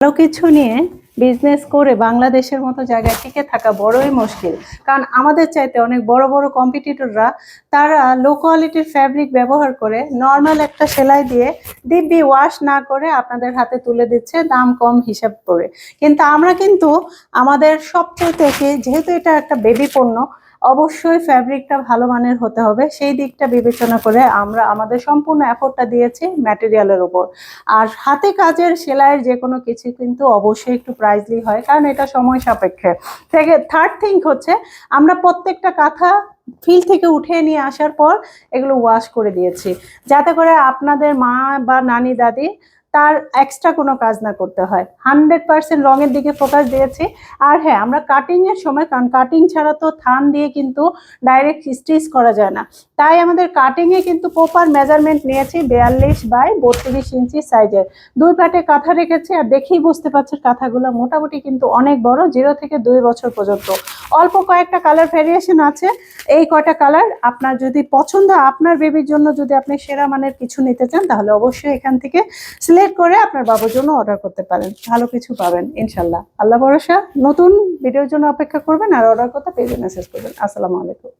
ভালো কিছু নিয়ে বিজনেস করে বাংলাদেশের মতো জায়গায় টিকে থাকা বড়ই মুশকিল। কারণ আমাদের চাইতে অনেক বড় বড় কম্পিটিটররা তারা লো কোয়ালিটির ফ্যাব্রিক ব্যবহার করে নর্মাল একটা সেলাই দিয়ে দিব্যি ওয়াশ না করে আপনাদের হাতে তুলে দিচ্ছে দাম কম হিসাব করে। কিন্তু আমরা কিন্তু আমাদের সবচেয়ে থেকে যেহেতু এটা একটা বেবি পণ্য অবশ্যই ফ্যাব্রিকটা ভালো মানের হতে হবে। সেই দিকটা বিবেচনা করে আমরা আমাদের সম্পূর্ণ এফোর্টটা দিয়েছি ম্যাটেরিয়ালের উপর। আর হাতে কাজের সেলাইয়ের যে কোনো কিছু কিন্তু অবশ্যই একটু প্রাইজলি হয়, কারণ এটা সময় সাপেক্ষে। থেকে থার্ড থিং হচ্ছে, আমরা প্রত্যেকটা কাঁথা ফিল থেকে উঠিয়ে নিয়ে আসার পর এগুলো ওয়াশ করে দিয়েছি। যাতে করে আপনাদের মা বা নানি, দাদি তার এক্সট্রা কোনো কাজ না করতে হয়। হান্ড্রেড পার্সেন্ট রঙের দিকে ফোকাস দিয়েছি। আর হ্যাঁ আমরা কাটিংয়ের সময়, কারণ কাটিং ছাড়া তো থান দিয়ে কিন্তু ডাইরেক্ট স্টিচ করা যায় না। তাই আমাদের কাটিংয়ে কিন্তু প্রপার মেজারমেন্ট নিয়েছি বিয়াল্লিশ বাই বত্রিশ ইঞ্চি সাইজের দুই পাটে কাঁথা রেখেছি, আর দেখেই বুঝতে পারছেন কাঁথাগুলো মোটামুটি কিন্তু অনেক বড় জিরো থেকে দুই বছর পর্যন্ত। অল্প কয়েকটা কালার ভ্যারিয়েশন আছে। এই কয়টা কালার আপনার যদি পছন্দ, আপনার বেবির জন্য যদি আপনি সেরা মানের কিছু নিতে চান, তাহলে অবশ্যই এখান থেকে সিলেক্ট করে আপনার বাবুর জন্য অর্ডার করতে পারেন। ভালো কিছু পাবেন ইনশাল্লাহ আল্লাহ ভরসা, নতুন ভিডিওর জন্য অপেক্ষা করবেন আর অর্ডার করতে পেজে মেসেজ করবেন। আসসালামু আলাইকুম।